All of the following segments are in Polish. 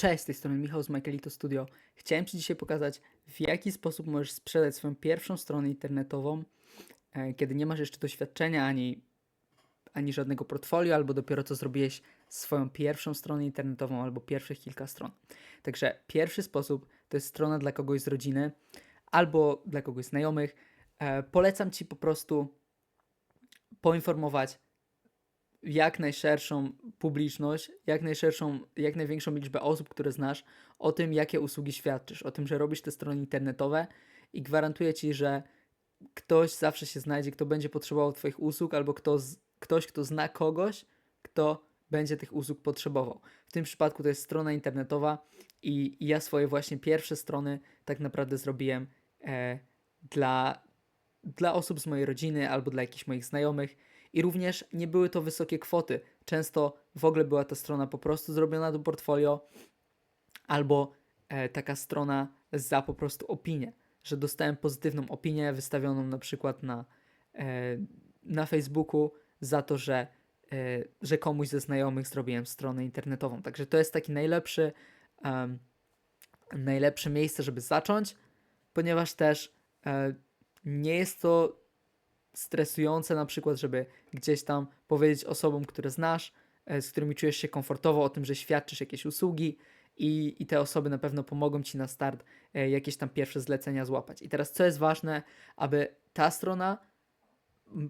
Cześć, z tej strony Michał z Michaelito Studio. Chciałem Ci dzisiaj pokazać, w jaki sposób możesz sprzedać swoją pierwszą stronę internetową, e, kiedy nie masz jeszcze doświadczenia ani, ani żadnego portfolio, albo dopiero co zrobiłeś swoją pierwszą stronę internetową, albo pierwszych kilka stron. Także pierwszy sposób to jest strona dla kogoś z rodziny, albo dla kogoś znajomych. E, Polecam Ci po prostu poinformować jak najszerszą publiczność, jak najszerszą, jak największą liczbę osób, które znasz, o tym, jakie usługi świadczysz, o tym, że robisz te strony internetowe i gwarantuję ci, że ktoś zawsze się znajdzie, kto będzie potrzebował Twoich usług, albo kto z, ktoś, kto zna kogoś, kto będzie tych usług potrzebował. W tym przypadku to jest strona internetowa i, i ja swoje właśnie pierwsze strony tak naprawdę zrobiłem e, dla, dla osób z mojej rodziny albo dla jakichś moich znajomych i również nie były to wysokie kwoty. Często w ogóle była ta strona po prostu zrobiona do portfolio albo e, taka strona za po prostu opinię, że dostałem pozytywną opinię wystawioną na przykład na, e, na Facebooku za to, że, e, że komuś ze znajomych zrobiłem stronę internetową. Także to jest taki najlepszy, em, najlepsze miejsce, żeby zacząć, ponieważ też e, nie jest to stresujące na przykład, żeby gdzieś tam powiedzieć osobom, które znasz, e, z którymi czujesz się komfortowo o tym, że świadczysz jakieś usługi i, i te osoby na pewno pomogą Ci na start e, jakieś tam pierwsze zlecenia złapać. I teraz co jest ważne, aby ta strona,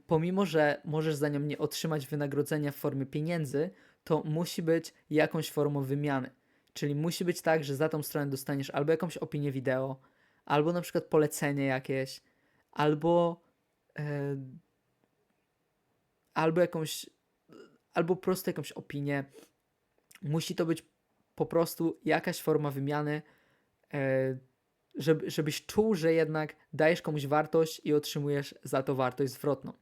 pomimo że możesz za nią nie otrzymać wynagrodzenia w formie pieniędzy, to musi być jakąś formą wymiany. Czyli musi być tak, że za tą stronę dostaniesz albo jakąś opinię wideo, albo na przykład polecenie jakieś, albo albo jakąś, albo po prostu jakąś opinię. Musi to być po prostu jakaś forma wymiany, e, żeby, żebyś czuł, że jednak dajesz komuś wartość i otrzymujesz za to wartość zwrotną.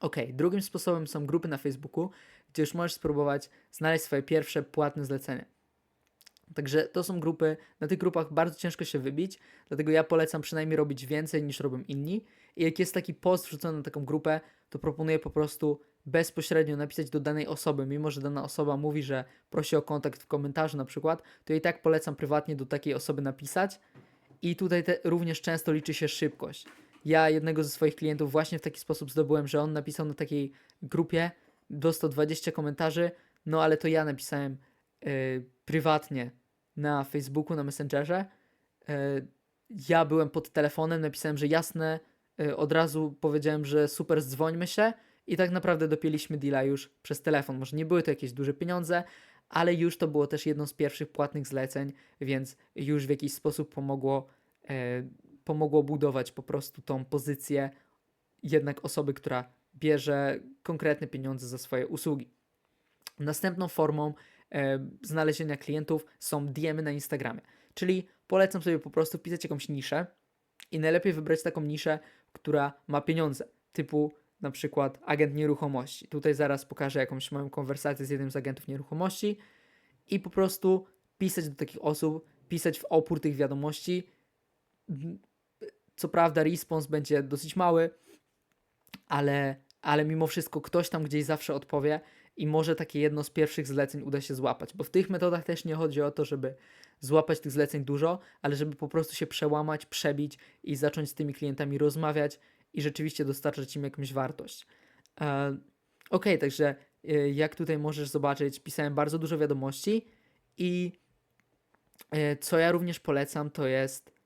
Ok, drugim sposobem są grupy na Facebooku, gdzie już możesz spróbować znaleźć swoje pierwsze płatne zlecenie. Także to są grupy, na tych grupach bardzo ciężko się wybić, dlatego ja polecam przynajmniej robić więcej niż robią inni. I jak jest taki post wrzucony na taką grupę, to proponuję po prostu bezpośrednio napisać do danej osoby, mimo że dana osoba mówi, że prosi o kontakt w komentarzu na przykład, to i tak polecam prywatnie do takiej osoby napisać. I tutaj te, również często liczy się szybkość. Ja jednego ze swoich klientów właśnie w taki sposób zdobyłem, że on napisał na takiej grupie, dostał 20 komentarzy, no ale to ja napisałem y, prywatnie na Facebooku, na Messengerze. Y, ja byłem pod telefonem, napisałem, że jasne, y, od razu powiedziałem, że super, dzwońmy się i tak naprawdę dopięliśmy deala już przez telefon. Może nie były to jakieś duże pieniądze, ale już to było też jedno z pierwszych płatnych zleceń, więc już w jakiś sposób pomogło, pomogło budować po prostu tą pozycję jednak osoby, która bierze konkretne pieniądze za swoje usługi. Następną formą znalezienia klientów są DM-y na Instagramie, czyli polecam sobie po prostu wpisać jakąś niszę i najlepiej wybrać taką niszę, która ma pieniądze, typu na przykład agent nieruchomości. Tutaj zaraz pokażę jakąś moją konwersację z jednym z agentów nieruchomości i po prostu pisać do takich osób, pisać w opór tych wiadomości. Co prawda, respons będzie dosyć mały, ale, ale mimo wszystko ktoś tam gdzieś zawsze odpowie i może takie jedno z pierwszych zleceń uda się złapać, bo w tych metodach też nie chodzi o to, żeby złapać tych zleceń dużo, ale żeby po prostu się przełamać, przebić i zacząć z tymi klientami rozmawiać i rzeczywiście dostarczać im jakąś wartość. E, ok, także e, jak tutaj możesz zobaczyć, pisałem bardzo dużo wiadomości i e, co ja również polecam, to jest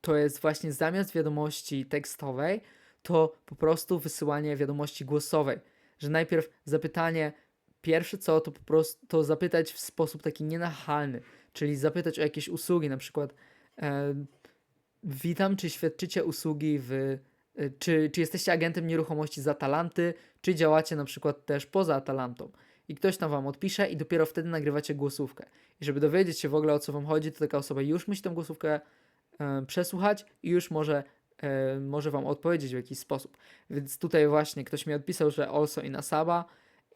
to jest właśnie zamiast wiadomości tekstowej, to po prostu wysyłanie wiadomości głosowej, że najpierw zapytanie pierwsze co, to po prostu to zapytać w sposób taki nienachalny, czyli zapytać o jakieś usługi, na przykład e, witam, czy świadczycie usługi w, e, czy, czy jesteście agentem nieruchomości z Atalanty, czy działacie na przykład też poza Atalantą. I ktoś tam wam odpisze i dopiero wtedy nagrywacie głosówkę. I żeby dowiedzieć się w ogóle o co wam chodzi, to taka osoba już musi tę głosówkę e, przesłuchać i już może, e, może wam odpowiedzieć w jakiś sposób. Więc tutaj właśnie ktoś mi odpisał, że also in Asaba,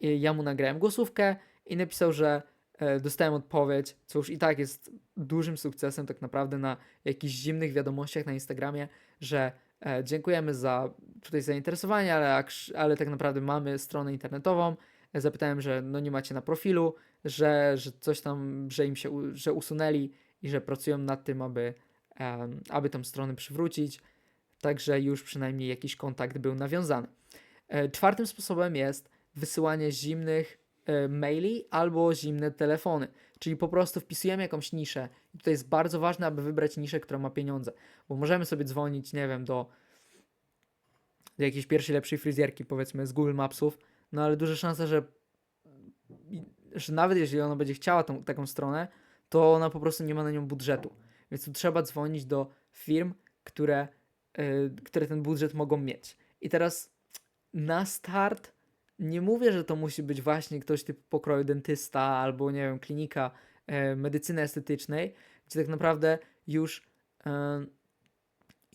i ja mu nagrałem głosówkę i napisał, że e, dostałem odpowiedź, co już i tak jest dużym sukcesem tak naprawdę na jakichś zimnych wiadomościach na Instagramie, że e, dziękujemy za tutaj zainteresowanie, ale, ale tak naprawdę mamy stronę internetową, zapytałem, że no nie macie na profilu, że, że coś tam, że im się, że usunęli i że pracują nad tym, aby, aby tą stronę przywrócić, także już przynajmniej jakiś kontakt był nawiązany. E, Czwartym sposobem jest wysyłanie zimnych e, maili albo zimne telefony, czyli po prostu wpisujemy jakąś niszę. I tutaj jest bardzo ważne, aby wybrać niszę, która ma pieniądze, bo możemy sobie dzwonić, nie wiem, do, do jakiejś pierwszej lepszej fryzjerki, powiedzmy z Google Mapsów, no ale duża szansa, że, że nawet jeżeli ona będzie chciała tą, taką stronę, to ona po prostu nie ma na nią budżetu, więc tu trzeba dzwonić do firm, które, które ten budżet mogą mieć. I teraz na start nie mówię, że to musi być właśnie ktoś typu pokroju dentysta albo nie wiem, klinika e, medycyny estetycznej, gdzie tak naprawdę już, e,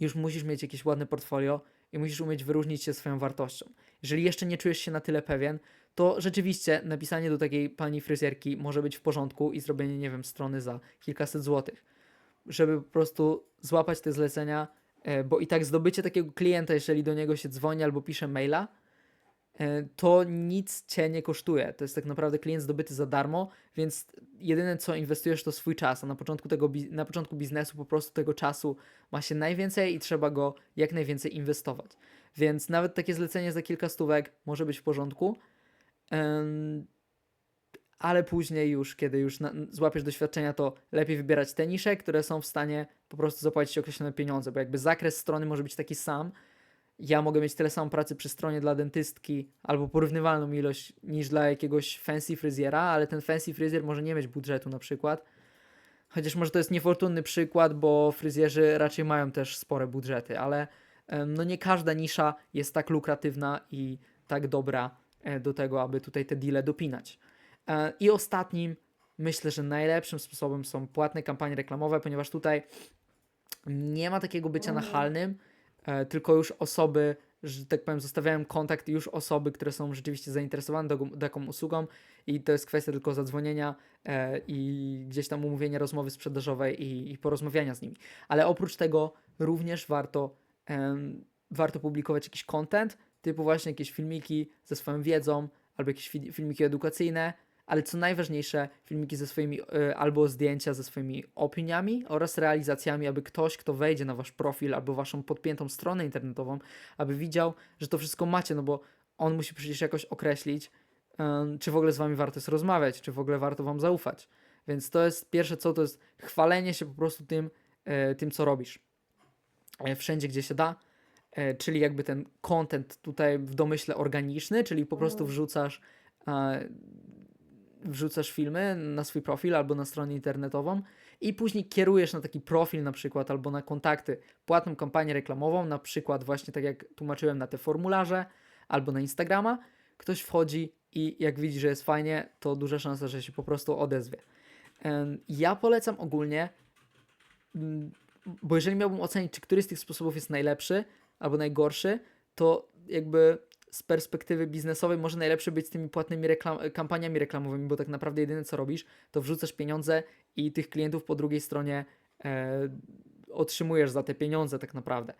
już musisz mieć jakieś ładne portfolio i musisz umieć wyróżnić się swoją wartością. Jeżeli jeszcze nie czujesz się na tyle pewien, to rzeczywiście napisanie do takiej pani fryzjerki może być w porządku i zrobienie, nie wiem, strony za kilkaset złotych, żeby po prostu złapać te zlecenia, bo i tak zdobycie takiego klienta, jeżeli do niego się dzwoni albo pisze maila, e, to nic cię nie kosztuje. To jest tak naprawdę klient zdobyty za darmo, więc jedyne co inwestujesz to swój czas, a na początku, tego, na początku biznesu po prostu tego czasu ma się najwięcej i trzeba go jak najwięcej inwestować. Więc nawet takie zlecenie za kilka stówek może być w porządku, ale później już, kiedy już na, złapiesz doświadczenia, to lepiej wybierać te nisze, które są w stanie po prostu zapłacić określone pieniądze, bo jakby zakres strony może być taki sam, ja mogę mieć tyle samo pracy przy stronie dla dentystki albo porównywalną ilość niż dla jakiegoś fancy fryzjera, ale ten fancy fryzjer może nie mieć budżetu na przykład. Chociaż może to jest niefortunny przykład, bo fryzjerzy raczej mają też spore budżety, ale no nie każda nisza jest tak lukratywna i tak dobra e, do tego, aby tutaj te deale dopinać. E, I ostatnim, myślę, że najlepszym sposobem są płatne kampanie reklamowe, ponieważ tutaj nie ma takiego bycia nachalnym, e, tylko już osoby, że tak powiem, zostawiają kontakt już osoby, które są rzeczywiście zainteresowane taką usługą i to jest kwestia tylko zadzwonienia e, i gdzieś tam umówienia rozmowy sprzedażowej i, i porozmawiania z nimi. Ale oprócz tego również warto, warto publikować jakiś content, typu właśnie jakieś filmiki ze swoją wiedzą albo jakieś fi- filmiki edukacyjne, ale co najważniejsze, filmiki ze swoimi, y, albo zdjęcia ze swoimi opiniami oraz realizacjami, aby ktoś, kto wejdzie na wasz profil albo waszą podpiętą stronę internetową, aby widział, że to wszystko macie, no bo on musi przecież jakoś określić, ym, czy w ogóle z wami warto jest rozmawiać, czy w ogóle warto wam zaufać. Więc to jest pierwsze co, to jest chwalenie się po prostu tym, e, tym co robisz. E, wszędzie, gdzie się da, e, czyli jakby ten content tutaj w domyśle organiczny, czyli po prostu wrzucasz e, wrzucasz filmy na swój profil albo na stronę internetową i później kierujesz na taki profil na przykład albo na kontakty płatną kampanię reklamową, na przykład właśnie tak jak tłumaczyłem na te formularze albo na Instagrama, ktoś wchodzi i jak widzi, że jest fajnie, to duża szansa, że się po prostu odezwie. Ja polecam ogólnie, mm, bo jeżeli miałbym ocenić, czy któryś z tych sposobów jest najlepszy albo najgorszy, to jakby z perspektywy biznesowej może najlepsze być z tymi płatnymi reklam- kampaniami reklamowymi, bo tak naprawdę jedyne co robisz, to wrzucasz pieniądze i tych klientów po drugiej stronie e, otrzymujesz za te pieniądze tak naprawdę.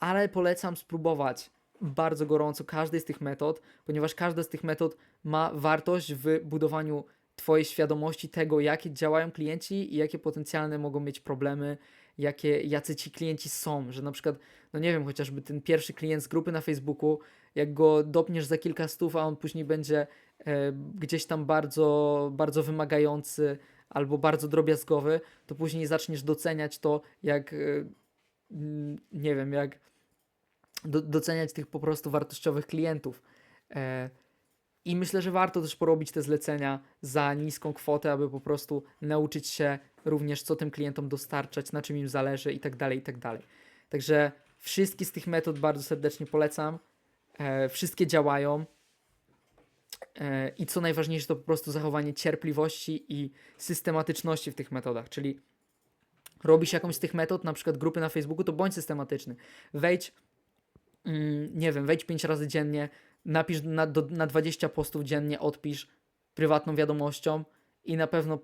Ale polecam spróbować bardzo gorąco każdej z tych metod, ponieważ każda z tych metod ma wartość w budowaniu Twojej świadomości tego, jakie działają klienci i jakie potencjalne mogą mieć problemy, jakie, jacy ci klienci są, że na przykład, no nie wiem, chociażby ten pierwszy klient z grupy na Facebooku, jak go dopniesz za kilka stów, a on później będzie e, gdzieś tam bardzo, bardzo wymagający albo bardzo drobiazgowy, to później zaczniesz doceniać to, jak e, mm, nie wiem, jak do, doceniać tych po prostu wartościowych klientów. E, I myślę, że warto też porobić te zlecenia za niską kwotę, aby po prostu nauczyć się również, co tym klientom dostarczać, na czym im zależy i tak dalej, i tak dalej. Także wszystkie z tych metod bardzo serdecznie polecam. E, wszystkie działają. E, I co najważniejsze, to po prostu zachowanie cierpliwości i systematyczności w tych metodach. Czyli robisz jakąś z tych metod, na przykład grupy na Facebooku, to bądź systematyczny. Wejdź, mm, nie wiem, wejdź 5 razy dziennie, napisz na, do, na 20 postów dziennie, odpisz prywatną wiadomością i na pewno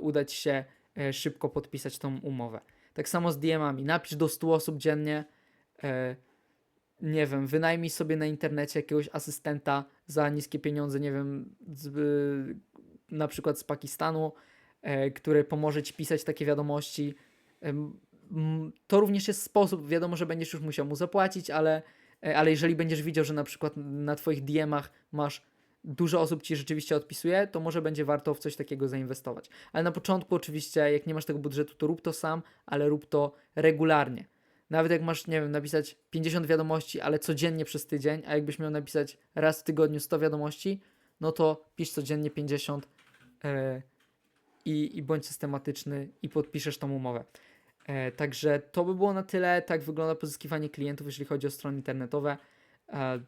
uda ci się e, szybko podpisać tą umowę. Tak samo z DM-ami. Napisz do 100 osób dziennie. E, nie wiem, wynajmij sobie na internecie jakiegoś asystenta za niskie pieniądze, nie wiem, z, y, na przykład z Pakistanu, e, który pomoże ci pisać takie wiadomości. To również jest sposób, wiadomo, że będziesz już musiał mu zapłacić, ale, ale jeżeli będziesz widział, że na przykład na twoich DM-ach masz dużo osób ci rzeczywiście odpisuje, to może będzie warto w coś takiego zainwestować. Ale na początku oczywiście, jak nie masz tego budżetu, to rób to sam, ale rób to regularnie. Nawet jak masz, nie wiem, napisać 50 wiadomości, ale codziennie przez tydzień, a jakbyś miał napisać raz w tygodniu 100 wiadomości, no to pisz codziennie 50 e, i, i bądź systematyczny i podpiszesz tą umowę. E, także to by było na tyle. Tak wygląda pozyskiwanie klientów, jeżeli chodzi o strony internetowe. E,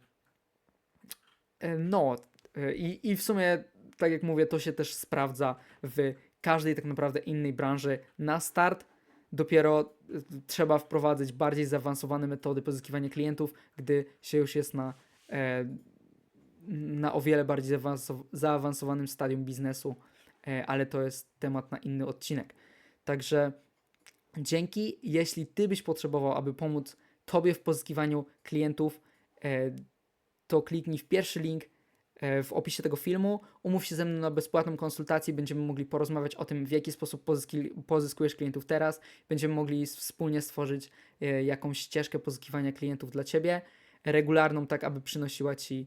e, no i, i w sumie, tak jak mówię, to się też sprawdza w każdej tak naprawdę innej branży. Na start dopiero trzeba wprowadzać bardziej zaawansowane metody pozyskiwania klientów, gdy się już jest na, na o wiele bardziej zaawansow- zaawansowanym stadium biznesu, ale to jest temat na inny odcinek. Także dzięki, jeśli Ty byś potrzebował, aby pomóc Tobie w pozyskiwaniu klientów, e, to kliknij w pierwszy link e, w opisie tego filmu. Umów się ze mną na bezpłatną konsultację. Będziemy mogli porozmawiać o tym, w jaki sposób pozyskujesz klientów teraz. Będziemy mogli wspólnie stworzyć e, jakąś ścieżkę pozyskiwania klientów dla Ciebie, regularną, tak aby przynosiła Ci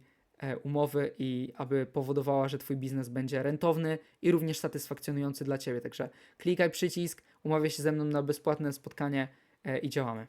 umowy i aby powodowała, że Twój biznes będzie rentowny i również satysfakcjonujący dla Ciebie. Także klikaj przycisk, umawiaj się ze mną na bezpłatne spotkanie e, i działamy.